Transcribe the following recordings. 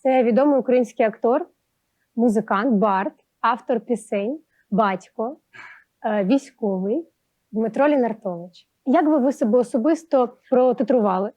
Це відомий український актор, музикант, бард, автор пісень, батько, е, військовий Дмитро Лінартович. Як би ви себе особисто протитрували?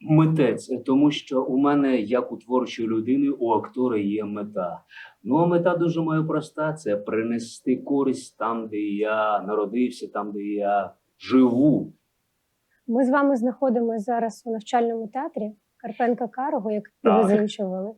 Митець, тому що у мене, як у творчої людини, у актора є мета. Ну а мета дуже моя проста: це принести користь там, де я народився, там, де я живу. Ми з вами знаходимося зараз у навчальному театрі Карпенка Карого, як ви закінчували.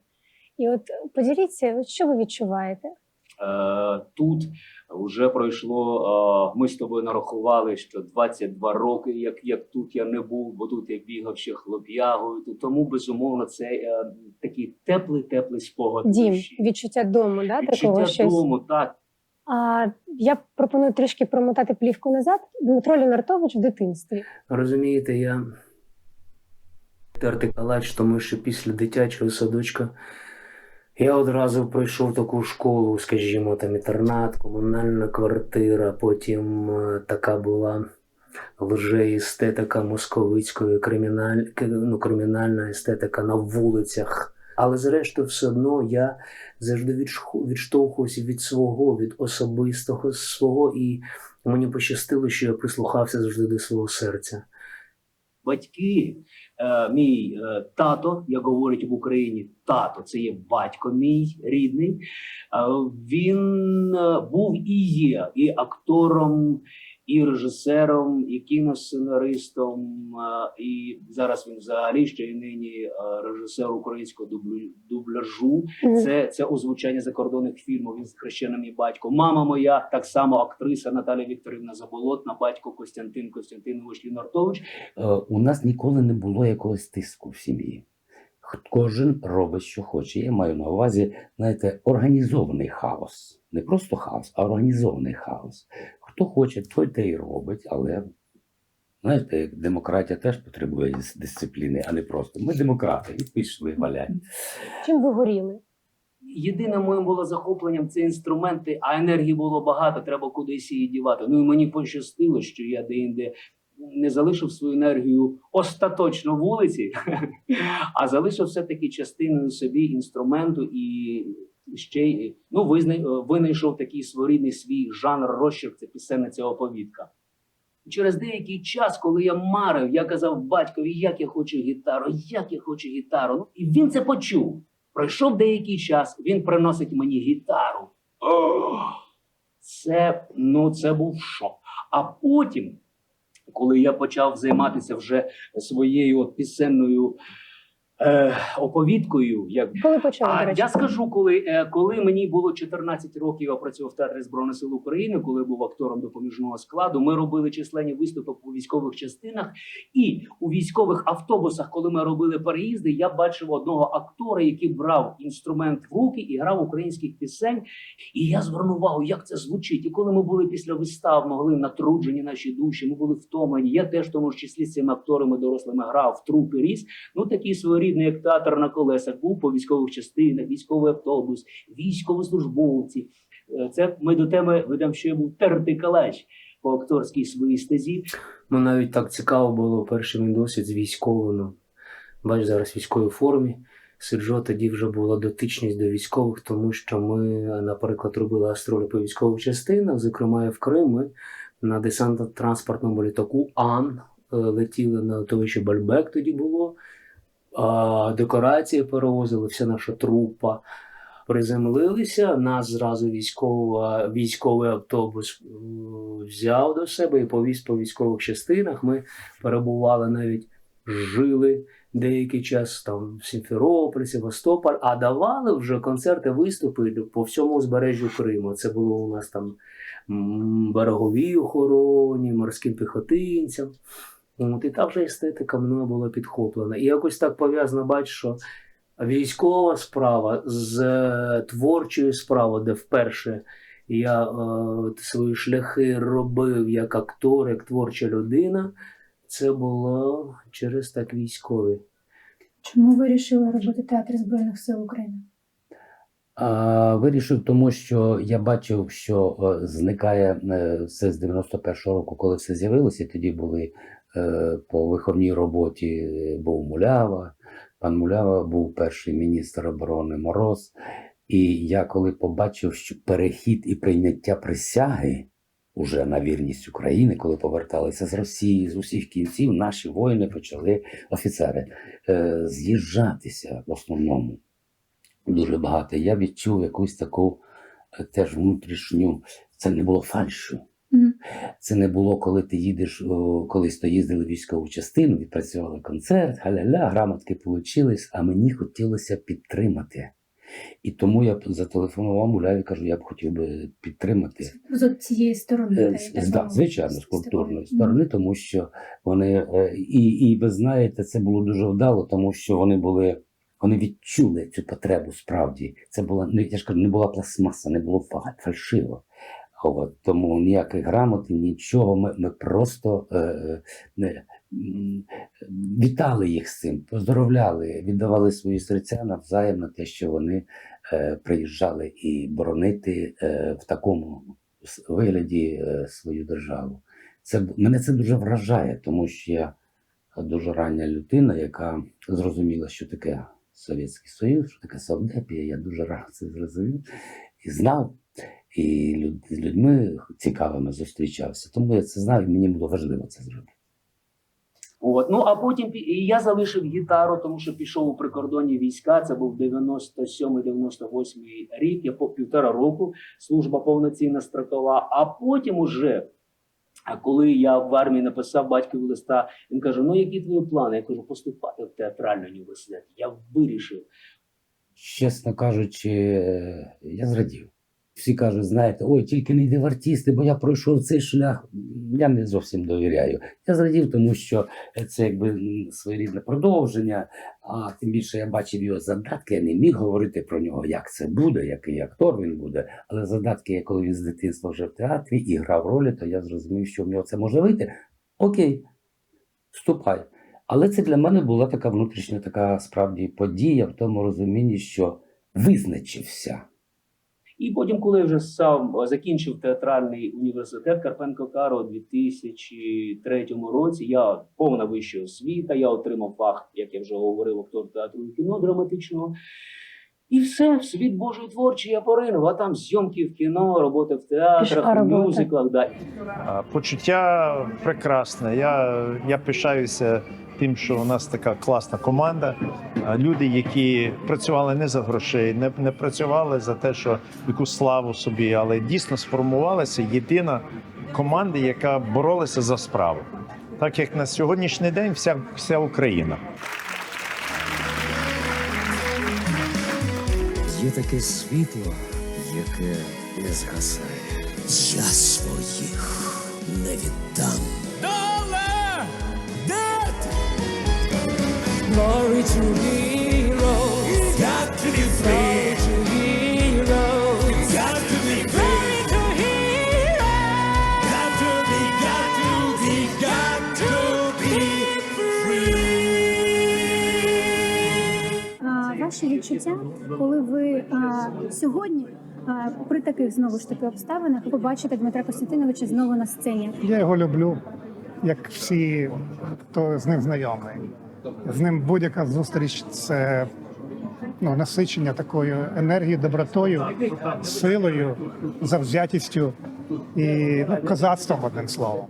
І от поділіться, що ви відчуваєте? Е, тут вже пройшло. Е, ми з тобою нарахували, що 22 роки, як, як тут я не був, бо тут я бігав ще хлоп'ягою. То Тому безумовно це е, такий теплий, теплий спогад. Дім, душі. відчуття дому, да, такого Відчуття щось. дому, так. А я пропоную трішки промотати плівку назад. Дмитро Лінартович в дитинстві. Розумієте, я тертий калач, тому що після дитячого садочка я одразу пройшов таку школу, скажімо, там інтернат, комунальна квартира, потім е, така була лжеестетика московицької, криміналь... ну, кримінальна естетика на вулицях. Але зрештою, все одно я завжди відштовхувався від свого, від особистого свого, і мені пощастило, що я прислухався завжди до свого серця. батьки, е, мій е, тато, як говорять в Україні, тато це є батько мій рідний. Е, він був і є і актором, і режисером, і кіносценаристом. і зараз він взагалі ще й нині режисер українського дубляжу. Це, це озвучання закордонних фільмів. Він хрещений мій батько. Мама моя так само актриса Наталя Вікторівна Заболотна, батько Костянтин Костянтинович Лінартович. Е, у нас ніколи не було якогось тиску в сім'ї. Кожен робить, що хоче. Я маю на увазі, знаєте, організований хаос. Не просто хаос, а організований хаос. Хто хоче, той те й робить, але знаєте, як демократія теж потребує дисципліни, а не просто. Ми демократи і пішли валять. Чим ви горіли? Єдине моїм було захопленням це інструменти, а енергії було багато, треба кудись її дівати. Ну і мені пощастило, що я деінде не залишив свою енергію остаточно вулиці, а залишив все-таки частиною собі інструменту і ще й ну, винайшов такий своєрідний свій жанр розчерк, це пісенниця оповідка. Через деякий час, коли я марив, я казав батькові, як я хочу гітару, як я хочу гітару. Ну, і він це почув. Пройшов деякий час, він приносить мені гітару. Це, ну, це був шок. А потім, коли я почав займатися вже своєю от пісенною е, оповідкою, як Коли почали, до речі? я скажу, коли, е, коли мені було 14 років, я працював в театрі Збройних сил України, коли був актором допоміжного складу. Ми робили численні виступи по військових частинах, і у військових автобусах, коли ми робили переїзди, я бачив одного актора, який брав інструмент в руки і грав українських пісень. І я звернув увагу, як це звучить. І коли ми були після вистав, могли натруджені наші душі, ми були втомлені. Я теж в тому ж числі з цими акторами дорослими грав в трупі ріс. Ну такий своєрідний, як театр на колесах, був по військових частинах, військовий автобус, військовослужбовці. Е, Це ми до теми ведемо, що я був тертий калач по акторській своїй стезі. Ну, навіть так цікаво було перший мій досвід з військовим. Бач, зараз в військовій формі. Сиджу, а тоді вже була дотичність до військових, тому що ми, наприклад, робили гастролі по військових частинах, зокрема і в Крим. Ми на десантно-транспортному літаку Ан е, летіли на литовище Бальбек тоді було. Декорації перевозили, вся наша трупа. Приземлилися, нас зразу військова, військовий автобус е, взяв до себе і повіз по військових частинах. Ми перебували навіть жили деякий час там в Сімферополі, Севастополь, а давали вже концерти, виступи по всьому узбережжю Криму. Це було у нас там береговій охороні, морським піхотинцям. От, і та вже естетика мною була підхоплена. І якось так пов'язано, бачиш, що військова справа з е, творчою справою, де вперше я е, свої шляхи робив як актор, як творча людина, це було через так військові. Чому ви вирішили робити театр Збройних сил України? А, вирішив, тому що я бачив, що е, зникає е, все з 91-го року, коли все з'явилося. Тоді були по виховній роботі е, був Мулява, Пан Мулява був перший міністр оборони Мороз. І я коли побачив, що перехід і прийняття присяги уже на вірність України, коли поверталися з Росії, з усіх кінців, наші воїни почали офіцери е, з'їжджатися в основному дуже багато. Я відчув якусь таку е, теж внутрішню. Це не було фальшу. Це не було, коли ти їдеш, колись то їздили в військову частину, відпрацювали концерт, галя-ля, грамотки получились, а мені хотілося підтримати. І тому я зателефонував Муляві, кажу, я б хотів би підтримати. З цієї сторони. Е, да, звичайно, з культурної сторони, тому що вони е, і, і ви знаєте, це було дуже вдало, тому що вони були. Вони відчули цю потребу справді. Це була ну, я ж кажу, не була пластмаса, не було фальшиво. От, тому ніяких грамоти, нічого. Ми, ми просто е, не, вітали їх з цим, поздоровляли, віддавали свої серця навзаєм на те, що вони е, приїжджали і боронити е, в такому вигляді е, свою державу. Це мене це дуже вражає, тому що я дуже рання людина, яка зрозуміла, що таке Совєтський Союз, що таке Совдепія. Я дуже рано це зрозумів і знав, і люд- з людьми цікавими зустрічався. Тому я це знав, і мені було важливо це зробити. От. Ну а потім я залишив гітару, тому що пішов у прикордонні війська. Це був 97-98 рік. Я по півтора року служба повноцінна строкова. А потім уже. А коли я в армії написав батькові листа, він каже: Ну, які твої плани? Я кажу, поступати в театральний університет. Я вирішив. Чесно кажучи, е, я зрадів. Всі кажуть, знаєте, ой, тільки не йди в артисти, бо я пройшов цей шлях. Я не зовсім довіряю. Я зрадів, тому що це якби своєрідне продовження. А тим більше я бачив його задатки, я не міг говорити про нього, як це буде, який актор він буде. Але задатки, я коли він з дитинства вже в театрі і грав ролі, то я зрозумів, що в нього це може вийти. Окей, вступай. Але це для мене була така внутрішня така справді подія в тому розумінні, що визначився. І потім, коли я вже сам закінчив театральний університет Карпенко Каро у 2003 році, я повна вища освіта, я отримав фах, як я вже говорив, актор театру і кіно драматичного. І все, в світ Божої творчий я поринув, а там зйомки в кіно, робота в театрах, в мюзиклах. Да. Почуття прекрасне. Я, я пишаюся тим, що у нас така класна команда. Люди, які працювали не за грошей, не, не працювали за те, що якусь славу собі, але дійсно сформувалася єдина команда, яка боролася за справу. Так як на сьогоднішній день вся, вся Україна. Є таке світло, яке не згасає. Я своїх не віддам. Glory to heroes. Got to be free. To heroes. Got to be free. To heroes. Got to be, got to be, got to be free. А, ваші відчуття, коли ви а, сьогодні а, при таких знову ж таки обставинах побачите Дмитра Костянтиновича знову на сцені? Я його люблю, як всі, хто з ним знайомий. З ним будь-яка зустріч це ну, насичення такою енергією, добротою, силою, завзятістю і ну, козацтвом, одним словом.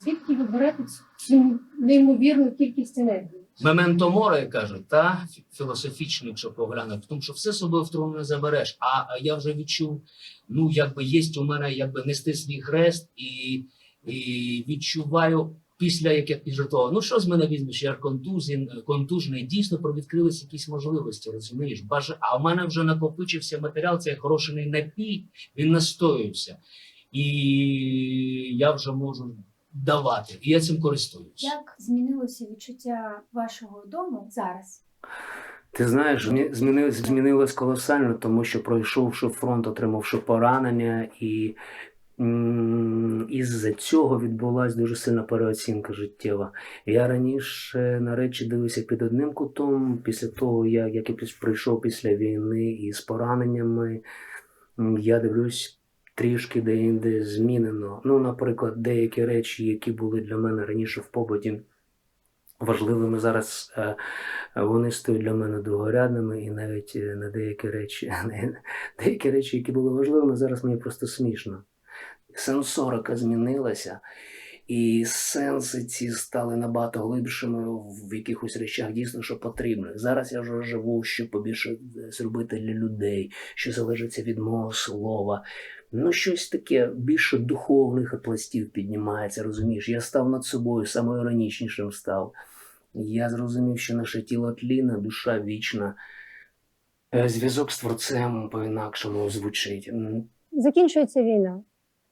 Звідки ви берете цю неймовірну кількість енергії? Мементо море кажуть, та філософічно, якщо поглянути, тому що все собою в трому не забереш. А я вже відчув, ну якби є у мене якби нести свій хрест і, і відчуваю. Після як я піджартував, ну що з мене візьмеш? Я контузін, контужений. Дійсно провідкрились якісь можливості, розумієш? Баже, а в мене вже накопичився матеріал, це хорошений напій, він настоюється. І я вже можу давати. І я цим користуюсь. Як змінилося відчуття вашого дому зараз? Ти знаєш, змі- змінилось, змінилось колосально, тому що пройшовши фронт, отримавши поранення, і із-за цього відбулася дуже сильна переоцінка життєва. Я раніше на речі дивився під одним кутом, після того, як, як я прийшов після війни і з пораненнями, я дивлюсь трішки де-інде змінено. Ну, наприклад, деякі речі, які були для мене раніше в побуті важливими зараз. е, Вони стають для мене другорядними, і навіть е, на деякі речі, деякі речі, які були важливими, зараз мені просто смішно. Сенсорика змінилася, і сенси ці стали набагато глибшими в якихось речах дійсно, що потрібних. Зараз я вже живу, щоб побільше е, зробити для людей, що залежиться від мого слова. Ну, щось таке більше духовних пластів піднімається, розумієш? Я став над собою, самоіронічнішим став. Я зрозумів, що наше тіло тліне, душа вічна. Е, Зв'язок з творцем по-інакшому звучить. Закінчується війна.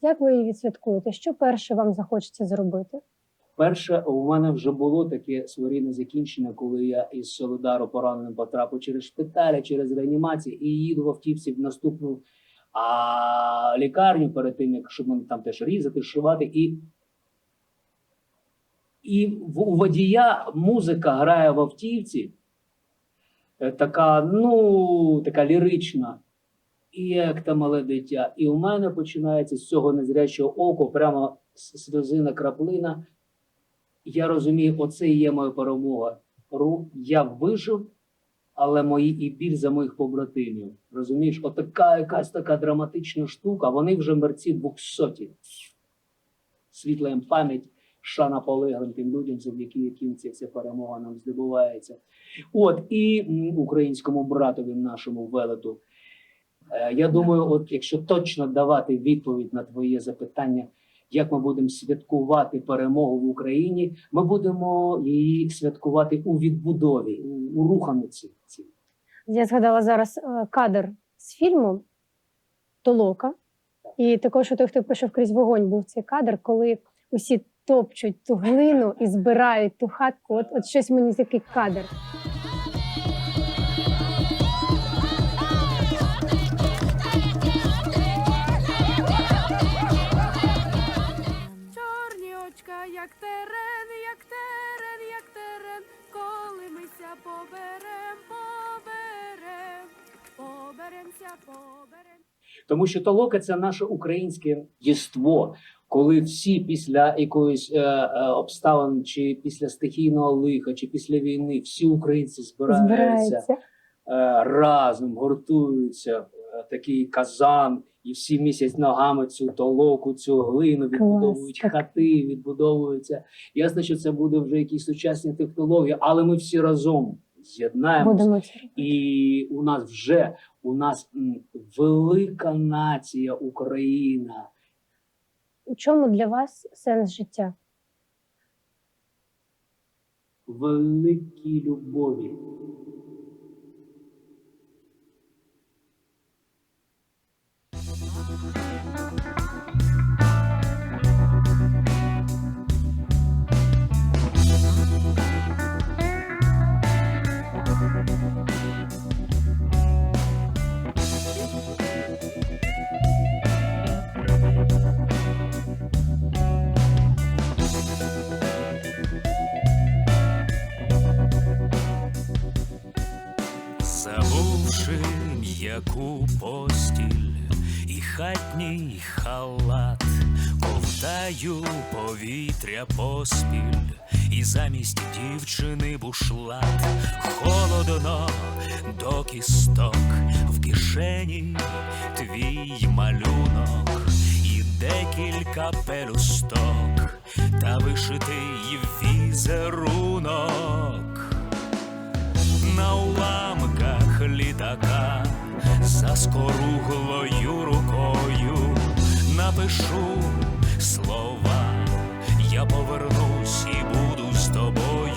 Як ви її відсвяткуєте? Що перше вам захочеться зробити? Перше, у мене вже було таке своєрідне закінчення, коли я із Солидару пораненим потрапив через шпиталі, через реанімацію і їду в автівці в наступну а, лікарню перед тим, як щоб мене там теж різати, шивати. І, і у водія музика грає в автівці, е, така, ну, така лірична. І як та мале дитя. І у мене починається з цього незрячого оку прямо сльозина краплина. Я розумію, оце і є моя перемога. Ру, я вижив, але мої і біль за моїх побратимів. Розумієш, отака якась така драматична штука. Вони вже мерці двохсоті. Світла їм пам'ять, шана полеглим тим людям, завдяки яким ця вся перемога нам здобувається. От і українському братові нашому велету. Я думаю, от якщо точно давати відповідь на твоє запитання, як ми будемо святкувати перемогу в Україні, ми будемо її святкувати у відбудові, у, у руханиці. Я згадала зараз е, кадр з фільму Толока. І також у той, хто пішов крізь вогонь, був цей кадр, коли усі топчуть ту глину і збирають ту хатку. От, от щось мені такий кадр. Тому що толока це наше українське єство. Коли всі після якоїсь е, е, обставин, чи після стихійного лиха, чи після війни, всі українці збираються Збирається. е, разом, гуртуються, е, такий казан, і всі місяць ногами цю толоку, цю глину відбудовують так. хати, відбудовуються. Ясно, що це буде вже якісь сучасні технології, але ми всі разом з'єднаємося. І у нас вже у нас велика нація Україна. У чому для вас сенс життя? великій любові. М'яку постіль і хатній халат, ковтаю повітря поспіль, і замість дівчини бушлат, холодно до кісток, в кишені твій малюнок, і декілька пелюсток, та вишитий візерунок. На уламках літака за скоруглою рукою напишу слова, я повернусь і буду з тобою.